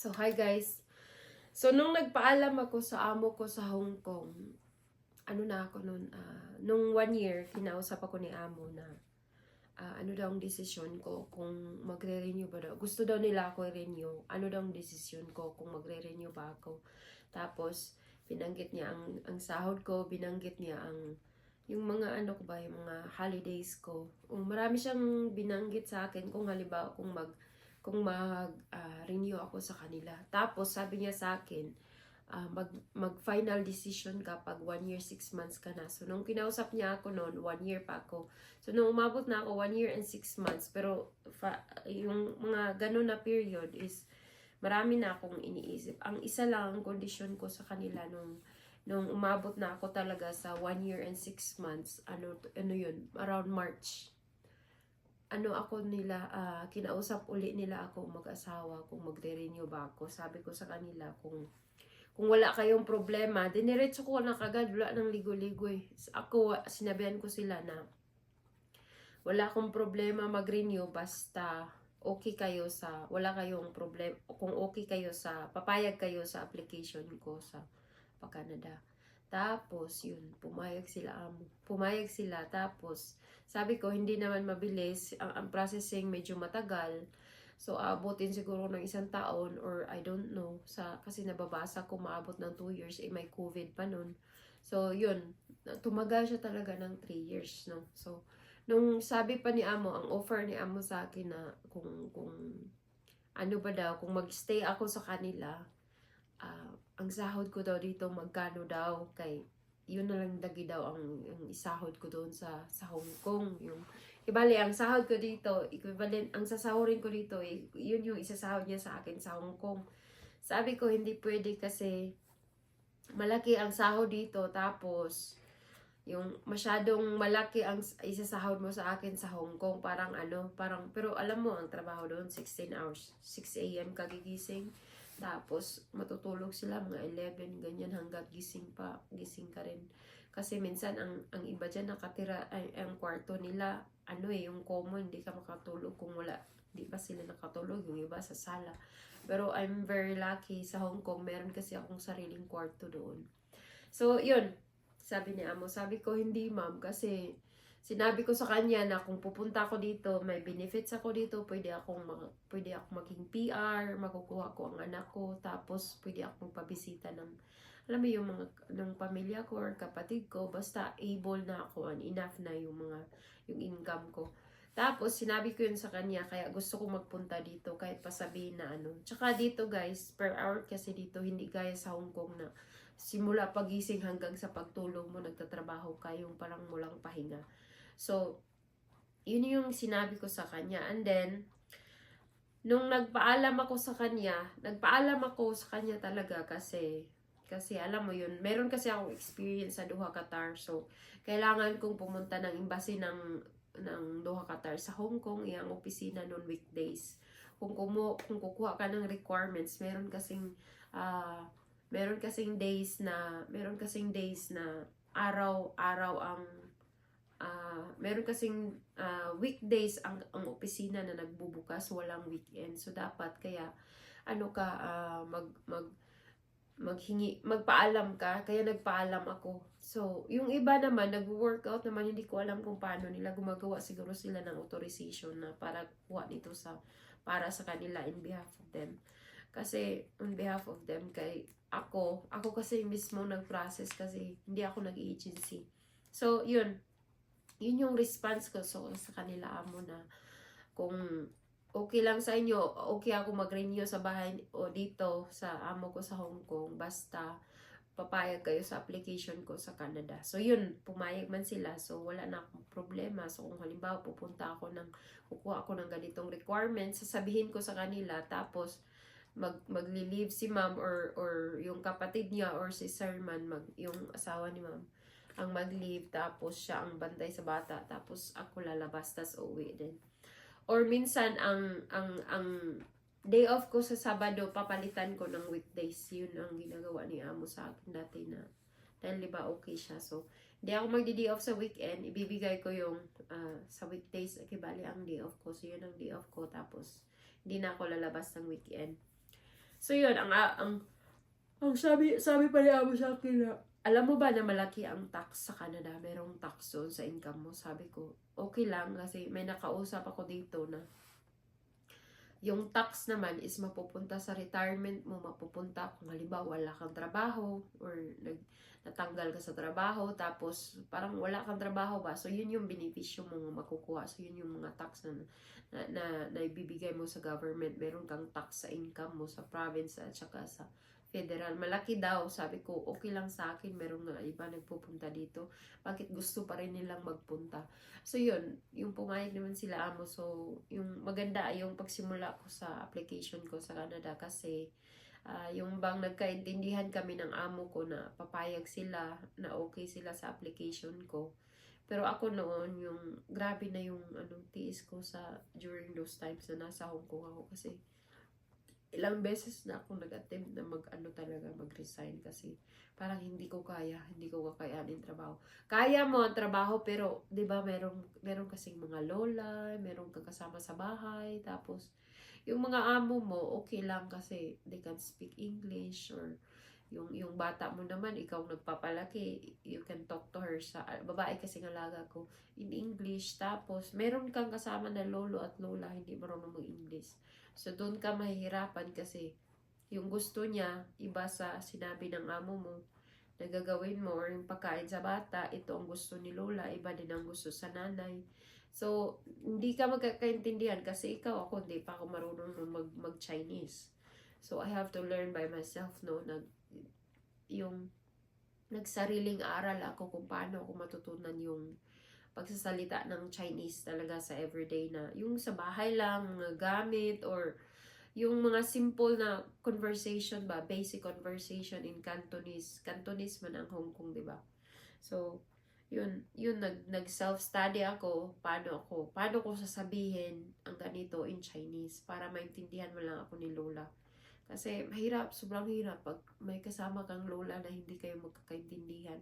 So, hi guys. So, nung nagpaalam ako sa amo ko sa Hong Kong, ano na ako nun, ah, nung one year, kinausap ako ni amo na ah, ano daw ang desisyon ko kung magre-renew ba daw. Gusto daw nila ako i-renew. Ano daw ang desisyon ko kung magre-renew ba ako. Tapos, binanggit niya ang, ang sahod ko, binanggit niya ang yung mga ano ko ba, yung mga holidays ko. Um, marami siyang binanggit sa akin kung halimbawa kung mag kung mag ah, renew ako sa kanila. Tapos sabi niya sa akin, ah, mag mag final decision ka pag one year, six months ka na. So nung kinausap niya ako noon, one year pa ako. So nung umabot na ako one year and six months, pero yung mga ganun na period is marami na akong iniisip. Ang isa lang ang kondisyon ko sa kanila nung nung umabot na ako talaga sa one year and six months, ano, ano yun, around March. Ano ako nila, ah, kinausap uli nila ako mag-asawa kung magre-renew ba ako. Sabi ko sa kanila kung kung wala kayong problema, diniretso ko na kagad, wala nang ligo-ligo eh. Ako, sinabihan ko sila na wala akong problema mag-renew basta okay kayo sa, wala kayong problem, kung okay kayo sa, papayag kayo sa application ko sa pa-Canada. Tapos, yun, pumayag sila amo. Pumayag sila. Tapos, sabi ko, hindi naman mabilis. Ang, ang processing medyo matagal. So, aabotin siguro ng isang taon or I don't know. Sa, kasi nababasa ko, maabot ng 2 years. Eh, may COVID pa nun. So, yun. Tumagal siya talaga ng 3 years, no? So, nung sabi pa ni Amo, ang offer ni Amo sa akin na kung, kung ano ba daw, kung magstay ako sa kanila, ah, ang sahod ko daw dito magkano daw kay yun na lang dagi daw ang, ang isahod ko doon sa sa Hong Kong yung ibali ang sahod ko dito equivalent ang sasahurin ko dito eh, yun yung isasahod niya sa akin sa Hong Kong sabi ko hindi pwede kasi malaki ang sahod dito tapos yung masyadong malaki ang isasahod mo sa akin sa Hong Kong parang ano parang pero alam mo ang trabaho doon 16 hours 6 a.m. kagigising tapos, matutulog sila mga 11, ganyan hanggat gising pa, gising ka rin. Kasi minsan, ang, ang iba dyan nakatira, ay, ang kwarto nila, ano eh, yung common, hindi ka makatulog kung wala, hindi pa sila nakatulog, yung iba sa sala. Pero I'm very lucky sa Hong Kong, meron kasi akong sariling kwarto doon. So, yun, sabi ni Amo, sabi ko, hindi ma'am, kasi sinabi ko sa kanya na kung pupunta ako dito, may benefits ako dito, pwede akong mag, pwede ako maging PR, makukuha ko ang anak ko, tapos pwede akong pabisita ng alam mo yung mga ng pamilya ko or kapatid ko, basta able na ako and enough na yung mga yung income ko. Tapos sinabi ko yun sa kanya kaya gusto ko magpunta dito kahit pasabihin na ano. Tsaka dito guys, per hour kasi dito hindi gaya sa Hong Kong na simula pagising hanggang sa pagtulog mo nagtatrabaho ka yung parang mulang pahinga. So, yun yung sinabi ko sa kanya. And then, nung nagpaalam ako sa kanya, nagpaalam ako sa kanya talaga kasi, kasi alam mo yun, meron kasi akong experience sa Doha, Qatar. So, kailangan kong pumunta ng embassy ng, ng Doha, Qatar sa Hong Kong, yung opisina noon weekdays. Kung, kumu, kung kukuha ka ng requirements, meron kasing, ah, meron kasing days na, meron kasing days na araw-araw ang meron kasing ah, weekdays ang, ang opisina na nagbubukas, walang weekend. So, dapat kaya, ano ka, ah, mag, mag, maghingi, magpaalam ka, kaya nagpaalam ako. So, yung iba naman, nag-workout naman, hindi ko alam kung paano nila gumagawa siguro sila ng authorization na para kuha nito sa, para sa kanila in behalf of them. Kasi, on behalf of them, kay ako, ako kasi mismo nag-process kasi hindi ako nag-agency. So, yun, yun yung response ko so, sa kanila amo na kung okay lang sa inyo, okay ako mag-renew sa bahay o dito sa amo ko sa Hong Kong basta papayag kayo sa application ko sa Canada. So yun, pumayag man sila. So wala na akong problema. So kung halimbawa pupunta ako ng kukuha ako ng ganitong requirements, sasabihin ko sa kanila tapos mag magli-leave si ma'am or or yung kapatid niya or si sir man mag yung asawa ni ma'am ang mag-leave tapos siya ang bantay sa bata tapos ako lalabas tas uwi din. Or minsan ang ang ang day off ko sa Sabado papalitan ko ng weekdays. Yun ang ginagawa ni Amo sa akin dati na dahil di ba okay siya. So, hindi ako magdi-day off sa weekend. Ibibigay ko yung ah, sa weekdays. Kibali ang day off ko. So, yun ang day off ko. Tapos, hindi na ako lalabas ng weekend. So yun, ang, ang, ang sabi, sabi pa ni Amo sa akin na, alam mo ba na malaki ang tax sa Canada? Merong tax zone sa income mo. Sabi ko, okay lang kasi may nakausap ako dito na yung tax naman is mapupunta sa retirement mo, mapupunta kung halimbawa wala kang trabaho or nag, natanggal ka sa trabaho tapos parang wala kang trabaho ba so yun yung benepisyo mo makukuha so yun yung mga tax na na, na, na ibibigay mo sa government meron kang tax sa income mo sa province at saka sa federal malaki daw. Sabi ko okay lang sa akin meron nga iba nagpupunta dito. Bakit gusto pa rin nilang magpunta? So yun yung pumayag naman sila amo. So yung maganda yung pagsimula ko sa application ko sa Canada kasi Ah, yung bang nagkaintindihan kami ng amo ko na papayag sila na okay sila sa application ko. Pero ako noon, yung grabe na yung anong tiis ko sa during those times na nasa Hong Kong ako kasi ilang beses na ako nag-attempt na mag ano talaga mag-resign kasi parang hindi ko kaya, hindi ko kakayanin trabaho. Kaya mo ang trabaho pero 'di ba merong meron kasing mga lola, meron kang kasama sa bahay, tapos yung mga amo mo, okay lang kasi they can speak English or yung yung bata mo naman, ikaw nagpapalaki, you can talk to her sa, babae kasi ng alaga ko, in English. Tapos, meron kang kasama na lolo at lola, hindi marunong mag-English. So, doon ka mahihirapan kasi yung gusto niya, iba sa sinabi ng amo mo, na gagawin mo or yung pagkain sa bata, ito ang gusto ni lola, iba din ang gusto sa nanay. So, hindi ka magkakaintindihan kasi ikaw ako, hindi pa ako marunong mag, mag-Chinese. So, I have to learn by myself, no, nag, yung nagsariling aral ako kung paano ako matutunan yung pagsasalita ng Chinese talaga sa everyday na yung sa bahay lang, mga gamit, or yung mga simple na conversation ba, basic conversation in Cantonese. Cantonese man ang Hong Kong, di ba? So, yun, yun nag, nag self-study ako, paano ako, paano ko sasabihin ang ganito in Chinese para maintindihan mo lang ako ni Lola. Kasi mahirap, sobrang hirap pag may kasama kang Lola na hindi kayo magkakaintindihan.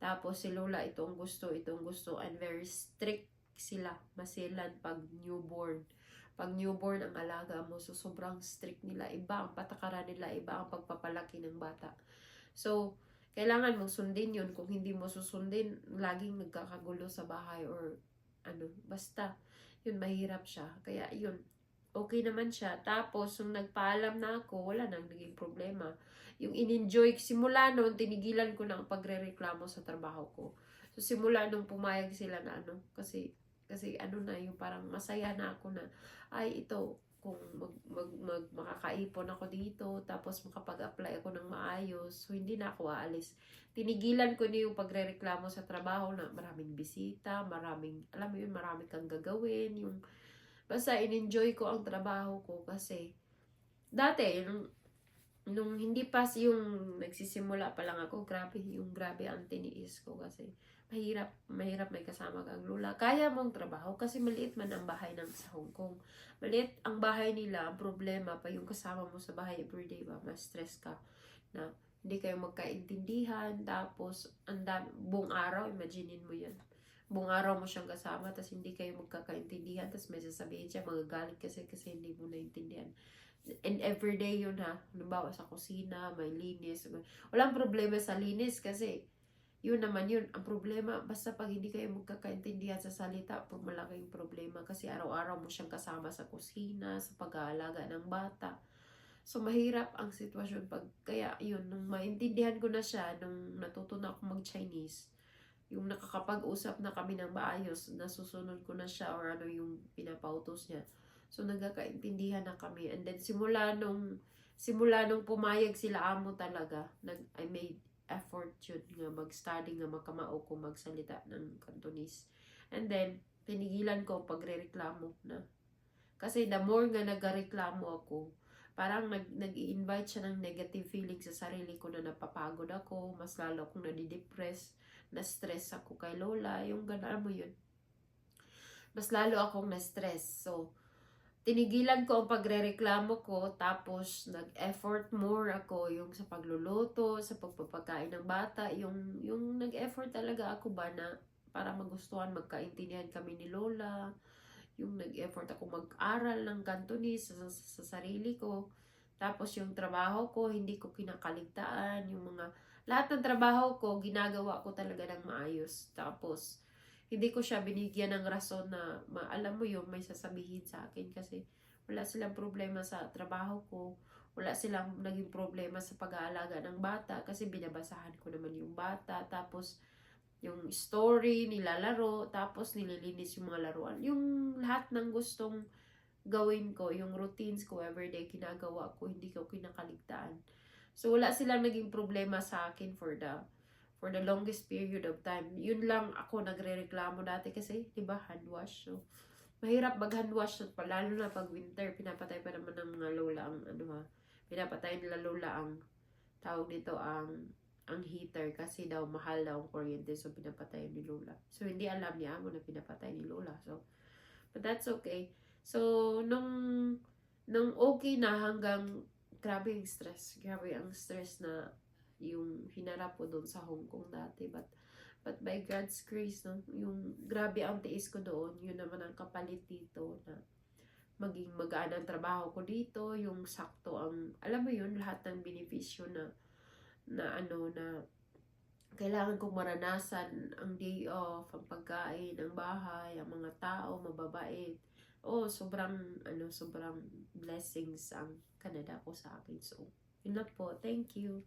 Tapos si Lola, ito ang gusto, ito ang gusto, and very strict sila, masilan pag newborn. Pag newborn ang alaga mo, so sobrang strict nila. Iba ang patakaran nila, iba ang pagpapalaki ng bata. So, kailangan mong sundin yun. Kung hindi mo susundin, laging nagkakagulo sa bahay or ano, basta, yun, mahirap siya. Kaya yun, okay naman siya. Tapos, nung nagpaalam na ako, wala nang naging problema. Yung in-enjoy, simula noon, tinigilan ko ang pagre-reklamo sa trabaho ko. So, simula nung pumayag sila na ano, kasi, kasi ano na, yung parang masaya na ako na, ay, ito, kung mag, mag, mag, makakaipon ako dito, tapos makapag-apply ako ng maayos, so hindi na ako aalis. Tinigilan ko na yung pagre-reklamo sa trabaho na maraming bisita, maraming, alam mo yun, maraming kang gagawin, yung, basta in-enjoy ko ang trabaho ko kasi, dati, nung, nung hindi pa yung nagsisimula pa lang ako, grabe, yung grabe ang tiniis ko kasi, mahirap, mahirap may kasama kang lula. Kaya mong trabaho kasi maliit man ang bahay ng sa Hong Kong. Maliit ang bahay nila, problema pa yung kasama mo sa bahay everyday ba, mas stress ka na hindi kayo magkaintindihan, tapos ang buong araw, imaginein mo yan. Buong araw mo siyang kasama, tapos hindi kayo magkakaintindihan, tapos may sasabihin siya, magagalit kasi kasi hindi mo naintindihan. And everyday yun ha, halimbawa sa kusina, may linis, walang problema sa linis kasi yun naman yun. Ang problema, basta pag hindi kayo magkakaintindihan sa salita, pag malaking problema kasi araw-araw mo siyang kasama sa kusina, sa pag-aalaga ng bata. So, mahirap ang sitwasyon pag, kaya yun, nung maintindihan ko na siya, nung natuto na ako mag-Chinese, yung nakakapag-usap na kami ng maayos, nasusunod ko na siya or ano yung pinapautos niya. So, nagkakaintindihan na kami. And then, simula nung, simula nung pumayag sila amo talaga, nag, I made effort yun nga mag-study nga makamao ko magsalita ng Cantonese. And then, pinigilan ko pagre-reklamo na. Kasi the more nga nagreklamo ako, parang nag, nag-i-invite siya ng negative feeling sa sarili ko na napapagod ako, mas lalo akong nadidepress, na-stress ako kay Lola, yung gano'n mo yun. Mas lalo akong na-stress. So, tinigilan ko ang pagrereklamo ko tapos nag-effort more ako yung sa pagluluto, sa pagpapakain ng bata, yung yung nag-effort talaga ako ba na para magustuhan, magkaintindihan kami ni Lola, yung nag-effort ako mag-aral ng Cantonese sa, sa, sa sarili ko. Tapos yung trabaho ko, hindi ko kinakaligtaan. Yung mga, lahat ng trabaho ko, ginagawa ko talaga ng maayos. Tapos, hindi ko siya binigyan ng rason na, ma, alam mo yun, may sasabihin sa akin kasi wala silang problema sa trabaho ko. Wala silang naging problema sa pag-aalaga ng bata kasi binabasahan ko naman yung bata. Tapos, yung story, nilalaro, tapos nililinis yung mga laruan. Yung lahat ng gustong gawin ko, yung routines ko, everyday ginagawa ko, hindi ko kinakaligtaan. So, wala silang naging problema sa akin for the for the longest period of time. Yun lang ako nagre-reklamo dati kasi, di ba, hand wash. So, mahirap mag hand wash, so, lalo na pag winter, pinapatay pa naman ng mga lola ang, ano ha, pinapatay nila lola ang, tawag nito, ang, ang heater kasi daw mahal daw ang kuryente so pinapatay ni Lola. So hindi alam ni Amo na pinapatay ni Lola. So but that's okay. So nung nung okay na hanggang grabe yung stress. Grabe ang stress na yung hinarap ko doon sa Hong Kong dati. But but by God's grace, no, yung grabe ang tiis ko doon, yun naman ang kapalit dito na maging magaan ang trabaho ko dito, yung sakto ang, alam mo yun, lahat ng benepisyo na na ano na kailangan kong maranasan ang day off, ang pagkain, ang bahay, ang mga tao, mababait. Oh, sobrang ano, sobrang blessings ang Canada ko sa akin. So, yun lang po. Thank you.